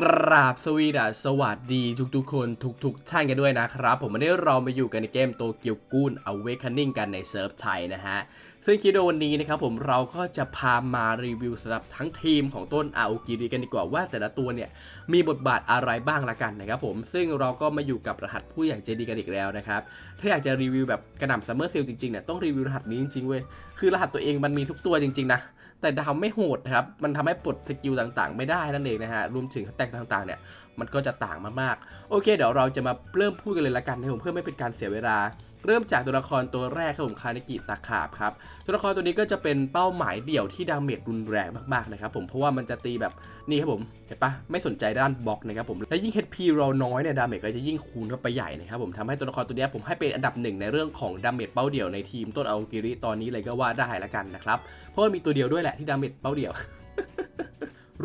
กราบสวีดัสสวัสดีทุกๆ คนทุกๆท่านกันด้วยนะครับ ผมวันนี้เรามาอยู่กันในเกมโตเกียวกูนอเวคันนิ่งกันในเซิร์ฟไทยนะฮะ ซึ่งคลิปวิดีโอวันนี้นะครับผมเราก็จะพามารีวิวสำหรับทั้งทีมของต้นอาโอกิริกันดีกว่าว่าแต่ละตัวเนี่ยมีบทบาทอะไรบ้างละกันนะครับผมซึ่งเราก็มาอยู่กับรหัสผู้ใหญ่ใจดีกันอีกแล้วนะครับถ้าอยากจะรีวิวแบบกระหน่ำซัมเมอร์เซลจริงๆเนี่ยต้องรีวิวรหัสนี้จริงๆเว้ยคือรหัสตัวเองมันมีทุกตัวจริงๆนะแต่ทำไม่โหดครับมันทำให้ปลดสกิลต่างๆ ไม่ได้นั่นเองนะฮะรวมถึงแตกต่างๆเนี่ยมันก็จะต่างมากๆโอเค เดี๋ยวเราจะมาเริ่มพูดกันเลยละกันนะผมเพื่อไม่เป็นการเสียเวลา เริ่มจากตัวละครตัวแรกครับผมคานิกิตาขาบครับตัวละครตัวนี้ก็จะเป็นเป้าหมายเดี่ยวที่ดาเมจรุนแรงมากๆนะครับผมเพราะว่ามันจะตีแบบนี่ครับผมเห็นปะไม่สนใจด้านบล็อกนะครับผมและยิ่ง HP เราน้อยเนี่ยดาเมจก็จะยิ่งคูณเข้าไปใหญ่นะครับผมทำให้ตัวละครตัวนี้ผมให้เป็นอันดับหนึ่งในเรื่องของดาเมจเป้าเดี่ยวในทีมต้นอากิริตอนนี้เลยก็ว่าได้ละกันนะครับเพราะว่ามีตัวเดียวด้วยแหละที่ดาเมจเป้าเดี่ยว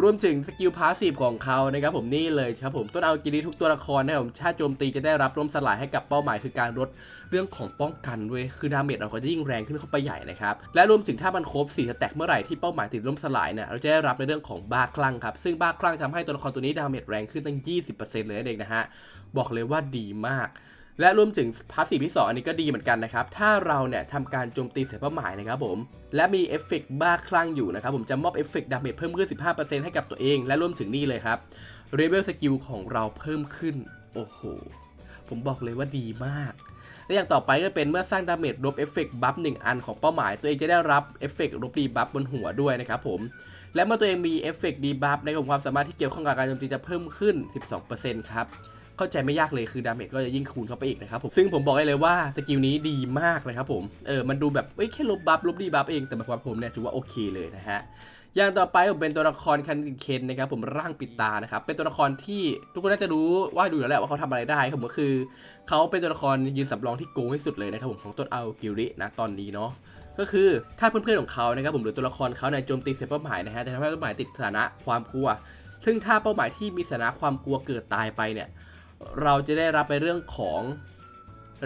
รวมถึงสกิลพาสซีฟของเขานะครับผมนี่เลยครับผมต้นเอากิริทุกตัวละครนะครับผมถ้าโจมตีจะได้รับร่มสลายให้กับเป้าหมายคือการลดเรื่องของป้องกันด้วยคือดาเมจเราก็จะยิ่งแรงขึ้นเข้าไปใหญ่นะครับและรวมถึงถ้ามันครบ4สแต็กเมื่อไหร่ที่เป้าหมายติดร่มสลายเนี่ยเราจะได้รับในเรื่องของบ้าคลั่งครับซึ่งบ้าคลั่งทำให้ตัวละครตัวนี้ดาเมจแรงขึ้นตั้ง 20%เลยนั่นเองนะฮะบอกเลยว่าดีมาก และรวมถึงพาสซีฟที่สองอันนี้ก็ดีเหมือนกันนะครับ ถ้าเราเนี่ยทำการโจมตีใส่เป้าหมายนะครับผม และมีเอฟเฟกต์บ้าคลั่งอยู่นะครับผมจะมอบเอฟเฟกต์ดาเมจเพิ่มขึ้น 15%ให้กับตัวเอง และรวมถึงนี่เลยครับเรเวลสกิลของเราเพิ่มขึ้น โอ้โห ผมบอกเลยว่าดีมาก และอย่างต่อไปก็เป็นเมื่อสร้างดาเมจลบเอฟเฟกต์บัฟหนึ่งอันของเป้าหมาย ตัวเองจะได้รับเอฟเฟกต์ลบดีบัฟบนหัวด้วยนะครับผมและเมื่อตัวเองมีเอฟเฟกต์ดีบัฟในของความสามารถที่เกี่ยวข้องกับการโจมตีจะเพิ่มขึ้น 12%ครับ เข้าใจไม่ยากเลยคือดาเมจก็จะยิ่งคูณเข้าไปอีกนะครับผมซึ่งผมบอกได้เลยว่าสกิลนี้ดีมากนะครับผมเออมันดูแบบเอ้ยแค่ลบบัฟลบดีบัฟเองแต่สำหรับผมเนี่ยถือว่าโอเคเลยนะฮะอย่างต่อไปผมเป็นตัวละครคันเคนนะครับผมร่างปิดตานะครับเป็นตัวละครที่ทุกคนน่าจะรู้ว่าดูแล้วแหละว่าเขาทำอะไรได้ครับผมก็คือ เขาเป็นตัวละครยืนสำรองที่โกงที่สุดเลยนะครับผมของต้นเอัลกิรินะตอนนี้เนาะก็คือถ้าเพื่อนๆของเขานะครับผมหรือตัวละครเขาในยโจมตีเสร็จเป้าหมายนะฮะจะทำให้เป้าหมายติดสถานะความกลัว ซึ่งถ้าเป้าหมายที่มีสถานะความกลัวเกิดตายไปเนี่ย เราจะได้รับในเรื่องของ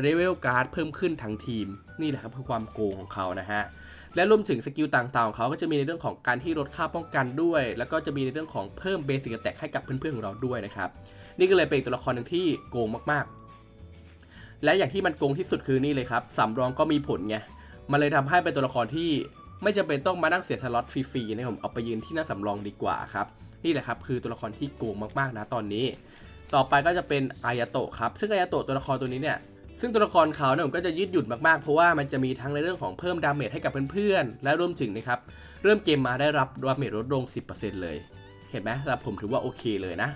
เลเวลการ์ดเพิ่มขึ้นทั้งทีม นี่แหละครับคือความโกงของเขานะฮะและรวมถึงสกิลต่างๆของเขาก็จะมีในเรื่องของการที่ลดค่าป้องกันด้วย แล้วก็จะมีในเรื่องของเพิ่มเบสิกแตกให้กับเพื่อนๆของเราด้วยนะครับนี่ก็เลยเป็นตัวละครหนึ่งที่โกงมากๆ และอย่างที่มันโกงที่สุดคือนี่เลยครับสำรองก็มีผลไงมันเลยทำให้เป็นตัวละครที่ไม่จำเป็นต้องมานั่งเสียสล็อตฟรีๆนะผมเอาไปยืนที่หน้าสำรองดีกว่าครับนี่แหละครับคือตัวละครที่โกงมากๆนะตอนนี้ ต่อไปก็จะเป็นอายาโตะครับ ซึ่งอายาโตะตัวละครตัวนี้เนี่ย ซึ่งตัวละครเขาเนี่ยผมก็จะยืดหยุ่นมากๆ เพราะว่ามันจะมีทั้งในเรื่องของเพิ่มดาเมจให้กับเพื่อนๆ และรวมถึงนะครับ เริ่มเกมมาได้รับดาเมจลดลง 10%เลย เห็นไหมสำหรับผมถือว่าโอเคเลยนะ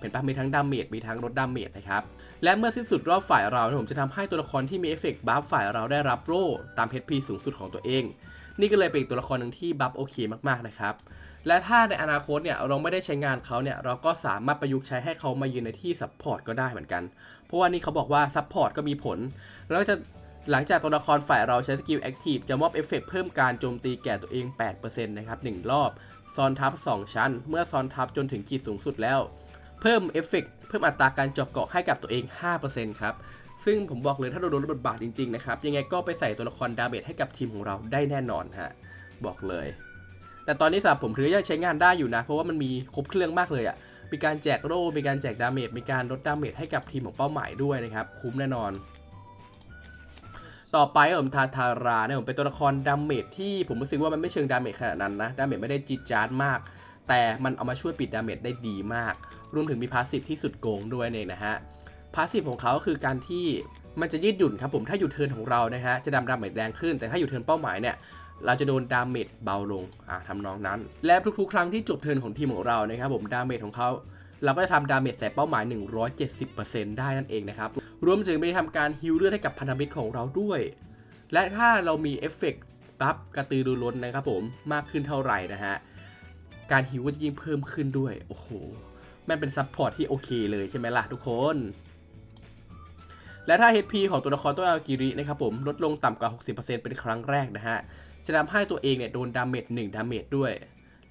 เป็นปะมีทั้งดาเมจ มีทั้งลดดาเมจนะครับ และเมื่อสิ้นสุดรอบฝ่ายเราเนี่ยผมจะทำให้ตัวละครที่มีเอฟเฟกต์บัฟฝ่ายเราได้รับโล่ตามเพชรพีสูงสุดของตัวเอง นี่ก็เลยเป็นตัวละครหนึ่งที่บัฟโอเคมากๆนะครับ และถ้าในอนาคตเนี่ยเราไม่ได้ใช้งานเขาเนี่ยเราก็สามารถประยุกต์ใช้ให้เขามายืนในที่ซัพพอร์ตก็ได้เหมือนกัน เพราะว่านี่เขาบอกว่าซัพพอร์ตก็มีผล แล้วจะหลังจากตัวละครฝ่ายเราใช้สกิลแอคทีฟจะมอบเอฟเฟกต์เพิ่มการโจมตีแก่ตัวเอง 8%นะครับ 1 รอบ ซ้อนทับ 2 ชั้น เมื่อซ้อนทับจนถึงขีดสูงสุดแล้ว เพิ่มเอฟเฟกต์เพิ่มอัตราการเจาะเกาะให้กับตัวเอง 5%ครับ ซึ่งผมบอกเลยถ้าเราโดนลดบทบาทจริงๆนะครับ ยังไงก็ไปใส่ตัวละครดาเมจให้กับทีมของเราได้แน่นอนฮะ บอกเลย แต่ตอนนี้สำหรับผมถือยังใช้งานได้อยู่นะ เพราะว่ามันมีครบเครื่องมากเลยอะ่ะมีการแจกโล่มีการแจกดาเมจมีการลดดาเมจให้กับทีมของเป้าหมายด้วยนะครับ คุ้มแน่นอน ต่อไปผมทาทาราเนี่ยผมเป็นตัวละครดาเมจที่ผมรู้สึกว่ามันไม่เชิงดาเมจขนาดนั้นนะดาเมจไม่ได้จิจาร์ดมาก แต่มันเอามาช่วยปิดดาเมจได้ดีมาก รวมถึงมีพาสซีฟที่สุดโกงด้วยเนี่ยนะฮะพาสซีฟของเขาคือการที่มันจะยืดหยุ่นครับผมถ้าอยู่เทินของเรานะฮะจะดำดาเมจแรงขึ้น แต่ถ้าอยู่เทินเป้าหมายเนี่ย เราจะโดนดาเมจเบาลงอ่าทำนองนั้น และทุกๆ ครั้งที่จบเทิร์นของทีมของเรานะครับผมดาเมจของเขาเราก็จะทำดาเมจใส่เป้าหมาย 170%ได้นั่นเองนะครับ รวมถึงมีทำการฮิลเลือดให้กับพันธมิตรของเราด้วย และถ้าเรามีเอฟเฟกต์บัฟกระตือรือร้นนะครับผมมากขึ้นเท่าไหร่นะฮะ การฮิวก็จะยิ่งเพิ่มขึ้นด้วย โอ้โห มันเป็นซัพพอร์ตที่โอเคเลยใช่ไหมล่ะทุกคน และถ้า HP ของตัวละครตัวอากิรินะครับผมลดลงต่ำกว่า 60%เป็นครั้งแรกนะฮะ จะทำให้ตัวเองเนี่ยโดนดาเมจ1ดาเมจด้วย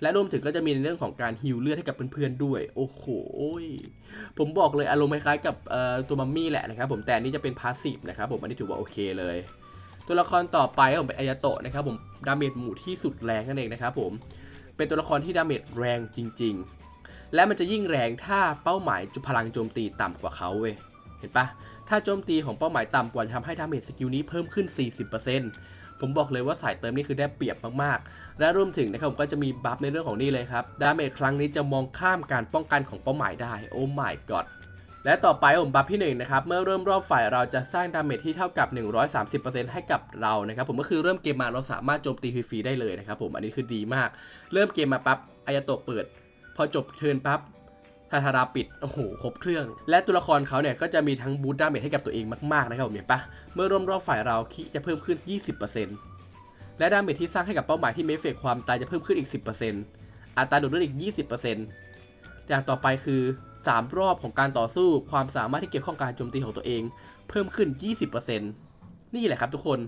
และรวมถึงก็จะมีในเรื่องของการฮิลเลือดให้กับเพื่อนๆด้วย โอ้โหผมบอกเลยอารมณ์คล้ายๆกับตัวมัมมี่แหละนะครับผมแต่นนี้จะเป็นพาสซีฟนะครับผมอันนี้ถือว่าโอเคเลย ตัวละครต่อไปผมเป็นอายาโตะนะครับผมดาเมจหมู่ที่สุดแรงนั่นเองนะครับผมเป็นตัวละครที่ดาเมจแรงจริง ๆ และมันจะยิ่งแรงถ้าเป้าหมายจุพลังโจมตีต่ำกว่าเขาเว้ยเห็นปะถ้าโจมตีของเป้าหมายต่ำกว่าจะทำให้ดาเมจสกิลนี้เพิ่มขึ้น 40% ผมบอกเลยว่าสายเติมนี่คือได้เปรียบมากๆ และรวมถึงนะครับผมก็จะมีบัฟในเรื่องของนี่เลยครับ ดาเมจครั้งนี้จะมองข้ามการป้องกันของเป้าหมายได้ โอ้ my god และต่อไปผมบัฟที่1นะครับ เมื่อเริ่มรอบฝ่ายเราจะสร้างดาเมจที่เท่ากับ 130%ให้กับเรานะครับ ผมก็คือเริ่มเกมมาเราสามารถโจมตีฟรีๆได้เลยนะครับผม อันนี้คือดีมาก เริ่มเกมมาปั๊บอายาโตะเปิด พอจบเทิร์นปั๊บ ทาทาราปิดโอ้โหครบเครื่อง และตัวละครเขาเนี่ยก็จะมีทั้งบูตดาเมจให้กับตัวเองมากๆนะครับผมเห็นปะเมื่อร่วมรอบฝ่ายเราคิจะเพิ่มขึ้น 20%และดาเมจที่สร้างให้กับเป้าหมายที่เมฟเฟกความตายจะเพิ่มขึ้นอีก 10%อัตราโดดเลือดอีก 20%อย่างต่อไปคือ 3 รอบของการต่อสู้ความสามารถที่เกี่ยวข้องการโจมตีของตัวเอง เพิ่มขึ้น 20%นี่แหละครับทุกคน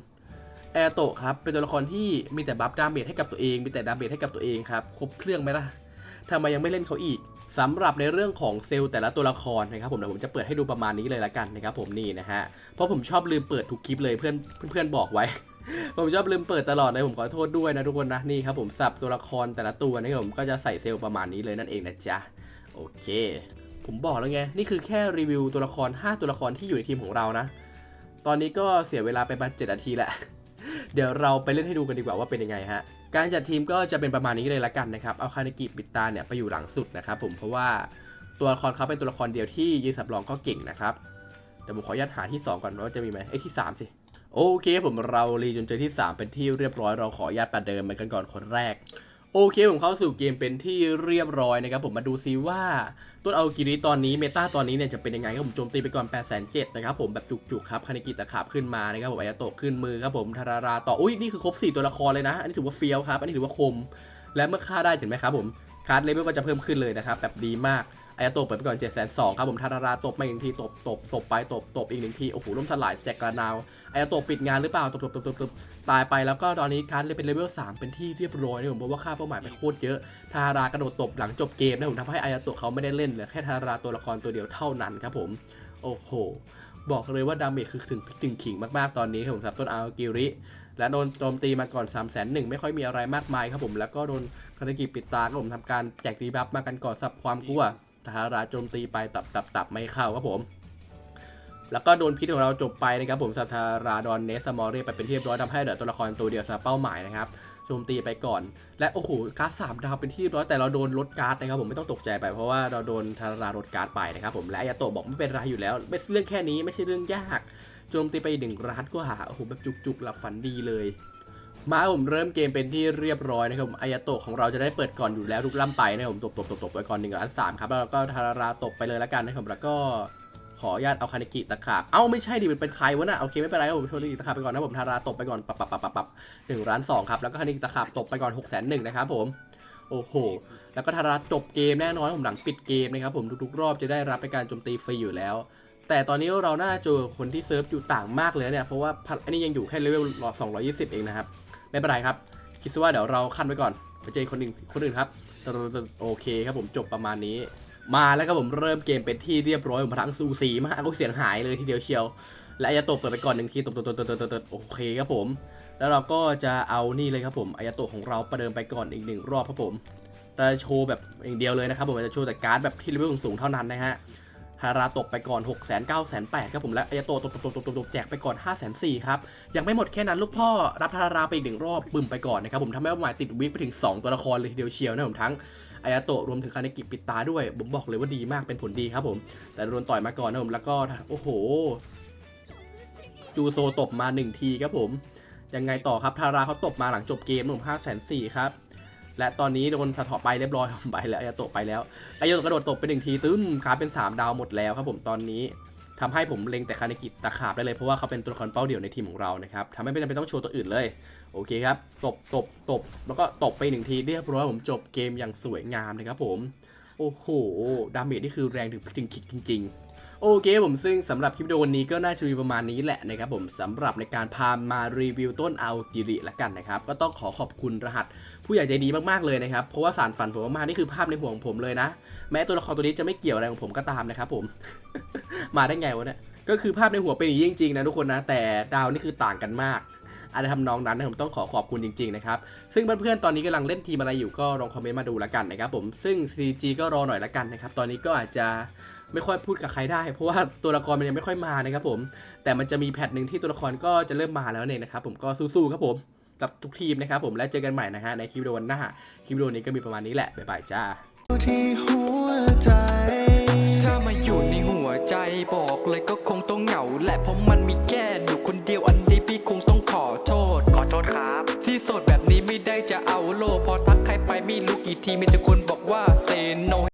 แอร์โตครับเป็นตัวละครที่มีแต่บัฟดาเมจให้กับตัวเองมีแต่ดาเมจให้กับตัวเองครับครบเครื่องไหมล่ะทำไมยังไม่เล่นเขาอีก สำหรับในเรื่องของเซลล์แต่ละตัวละครนะครับผมเดี๋ยวผมจะเปิดให้ดูประมาณนี้เลยละกันนะครับผมนี่นะฮะเพราะผมชอบลืมเปิดทุกคลิปเลยเพื่อนเพื่อนบอกไว้ ผมชอบลืมเปิดตลอดเลยผมขอโทษด้วยนะทุกคนนะนี่ครับผมสับตัวละครแต่ละตัวนะครับผมก็จะใส่เซลล์ประมาณนี้เลยนั่นเองนะจ๊ะโอเค ผมบอกแล้วไงนี่คือแค่รีวิวตัวละคร 5 ตัวละครที่อยู่ในทีมของเรานะ ตอนนี้ก็เสียเวลาไปประมาณ7นาทีแหละเดี๋ยวเราไปเล่นให้ดูกันดีกว่าว่าเป็นยังไงฮะ การจัดทีมก็จะเป็นประมาณนี้เลยละกันนะครับ เอาคาเนกิปิตาเนี่ยไปอยู่หลังสุดนะครับผม เพราะว่าตัวละครเขาเป็นตัวละครเดียวที่ยืนสำรองก็เก่งนะครับเดี๋ยวผมขออนุญาตหาที่ 2 ก่อนว่าจะมีไหมไอ้ที่ 3 สิ โอเคผมเรารีจนเจอที่ 3 เป็นที่เรียบร้อยเราขออนุญาตประเดิมไปกันก่อนคนแรก โอเคผมเข้าสู่เกมเป็นที่เรียบร้อยนะครับผมมาดูซิว่าตัวเอากิริตอนนี้เมตาตอนนี้เนี่ยจะเป็นยังไงครับผมโจมตีไปก่อน8 7 0 0นะครับผมแบบจุกๆครับคานิกิตะขาบขึ้นมานะครับผมอายาโตะขึ้นมือครับผมทาราราต่ออุ้ยนี่คือครบ 4 ตัวละครเลยนะ อันนี้ถือว่าเฟี้ยวครับ อันนี้ถือว่าคม และเมื่อฆ่าได้เห็นไหมครับผม คาร์ดเลเวลก็จะเพิ่มขึ้นเลยนะครับแบบดีมาก อายาโตะเปิดไปก่อน7 2 0 0 0ครับผมทาราราตบมาอีกหนึ่งทีตบตบตบไปตบตบอีกหนึ่งทีโอ้โหล่มสลายแจกกระนาวอายาโตะปิดงานหรือเปล่าตบตบตบตบตบตายไปแล้วก็ตอนนี้การเลยเป็นเลเวล3เป็นที่เรียบร้อยนะผมเพราะว่าค่าเป้าหมายไปโคตรเยอะทารากระโดดตบหลังจบเกมนะผมทำให้อายาโตะเขาไม่ได้เล่นเหลือแค่ทาราตัวละครตัวเดียวเท่านั้นครับผมโอ้โหบอกเลยว่าดาเมจคือถึงถึงขิงมากๆตอนนี้ครับผมสำหรับต้นอากิริและโดนโจมตีมาก่อน 3 0 0 0 0 0ไม่ค่อยมีอะไรมากมายครับผม แล้วก็โดนคาตากิปิดตาครับผมทำการแจกรีบัฟมากันก่อนสับความกลัว ทาราโจมตีไปตับตับตับไม่เข้าครับผม แล้วก็โดนพิษของเราจบไปนะครับผมสัทาราดอนเนสมอรีไปเป็นที่เรียบร้อยทำให้เหลือตัวละครตัวเดียวสำหรับเป้าหมายนะครับโจมตีไปก่อน และโอ้โหการ์ดสามดาวเป็นที่เรียบร้อยแต่เราโดนลดการ์ดนะครับผมไม่ต้องตกใจไปเพราะว่าเราโดนทาราลดการ์ดไปนะครับผมและอายาโตะบอกไม่เป็นไรอยู่แล้วไม่เรื่องแค่นี้ไม่ใช่เรื่องยากโจมตีไปหนึ่งร้านก็หาโอ้โหแบบจุกๆหลับฝันดีเลย มาผมเริ่มเกมเป็นที่เรียบร้อยนะครับผมอายาโตะของเราจะได้เปิดก่อนอยู่แล้วทุกล่ำไปนะครับผมตบตบตบตบไปก่อนหนึ่งล้านสามครับแล้วก็ทาราตบไปเลยแล้วกันนะครับแล้วก็ขออนุญาตเอาคาเนกิตะขาบ เอ้าไม่ใช่ดิมันเป็นใครวะน่ะโอเคไม่เป็นไรครับผมโชว์คาเนกิตะขาบไปก่อนนะผมทาราตบไปก่อนปับปับปับปับปับหนึ่งล้านสองครับแล้วก็คาเนกิตะขาบตบไปก่อนหกแสนหนึ่งนะครับผมโอ้โห แล้วก็ทาราจบเกมแน่นอนผมหลังปิดเกมนะครับผมทุกๆ รอบจะได้รับเป็นการโจมตีฟรีอยู่แล้ว แต่ตอนนี้เราน่าเจอคนที่เซิร์ฟอยู่ต่างมากเลยเนี่ยเพราะว่าอันนี้ยังอยู่แค่เลเวล220เองนะครับ ไม่เป็นไรครับ คิดซะว่าเดี๋ยวเราขั้นไว้ก่อนไปเจอคนอื่นคนอื่นครับโอเคครับผมจบประมาณนี้ มาแล้วครับผมเริ่มเกมเป็นที่เรียบร้อยผมพลังสูสีมากก็เสียงหายเลยทีเดียวเชียว และอายาโตเปิดไปก่อนหนึ่งทีตบตบตบตบตบโอเคครับผม แล้วเราก็จะเอานี่เลยครับผมอายาโตของเราประเดิมไปก่อนอีกหนึ่งรอบครับผมเราจะโชว์แบบอย่างเดียวเลยนะครับผมจะโชว์แต่การ์ดแบบที่เลเวลสูงเท่านั้นนะฮะ ฮาราตกไปก่อน 6 9 9 8 0 0ครับผมและอายาโตะตกตกตกตกตกแจกไปก่อน 5 4 0 0 0ครับ ยังไม่หมดแค่นั้นลูกพ่อรับฮาราไปอีกหนึ่งรอบบึ้มไปก่อนนะครับผมทำให้เป้าหมายติดวิกไปถึง 2 ตัวละครเลยทีเดียวเชียวนะผมทั้งอายาโตะรวมถึงคาเนกิปิดตาด้วย ผมบอกเลยว่าดีมากเป็นผลดีครับผม แต่โดนต่อยมาก่อนนะผมแล้วก็โอ้โหจูโซตบมา 1 ทีครับผมยังไงต่อครับทาราเขาตบมาหลังจบเกมผม5 4 0 0 0ครับ และตอนนี้โดนสะเทาะไปเรียบร้อยไปแล้วอายาโตะไปแล้วอายาโตะกระโดดตบไปหนึ่งทีตึ้มขาเป็น 3 ดาวหมดแล้วครับผมตอนนี้ทำให้ผมเล็งแต่คาเนกิตะขาบได้เลยเพราะว่าเขาเป็นตัวละครเป้าเดี่ยวในทีมของเรานะครับทำให้ไม่จำเป็นต้องโชว์ตัวอื่นเลย โอเคครับ ตบตบตบแล้วก็ตบไปหนึ่งทีเรียบร้อยผมจบเกมอย่างสวยงามนะครับผม โอ้โห ดาเมจนี่คือแรงถึงถึงคิดจริง ๆ โอเคผมซึ่งสำหรับคลิปวิดีโอวันนี้ก็น่าจะมีประมาณนี้แหละนะครับผมสำหรับในการพามารีวิวต้นอากิริละกันนะครับ ก็ต้องขอขอบคุณรหัสผู้ใหญ่ใจดีมากๆเลยนะครับ เพราะว่าสารฝันผมมานี่คือภาพในหัวของผมเลยนะ แม้ตัวละครตัวนี้จะไม่เกี่ยวอะไรของผมก็ตามนะครับผม มาได้ไงวะเนี่ยก็คือภาพในหัวเป็นอย่างนี้จริงๆนะทุกคนนะ แต่ดาวนี่คือต่างกันมากอะไรทำนองนั้นนะผมต้องขอขอบคุณจริงๆนะครับ ซึ่งเพื่อนๆ ตอนนี้กำลังเล่นทีมอะไรอยู่ก็ลองคอมเมนต์มาดูแล้วกันนะครับผม ซึ่ง CG ก็รอหน่อยละกันนะครับ ตอนนี้ก็อาจจะ ไม่ค่อยพูดกับใครได้ เพราะว่าตัวละครมันยังไม่ค่อยมานะครับผม แต่มันจะมีแพทหนึ่งที่ตัวละครก็จะเริ่มมาแล้วเนี่ยนะครับผมก็สู้ๆครับผมกับทุกทีมนะครับผมแล้วเจอกันใหม่นะฮะในคลิปวิดีโอหน้าคลิปวิดีโอนี้ก็มีประมาณนี้แหละบ๊ายบายจ้าที่หัวใจถ้ามาอยู่ในหัวใจบอกเลยก็คงต้องเหงาแหละเพราะมันมีแค่อยู่คนเดียวอันนี้พี่คงต้องขอโทษ ขอโทษครับ ที่โสดแบบนี้ไม่ได้จะเอาโล พอทักใครไปไม่รู้กี่ทีมีแต่คนบอกว่าเซโน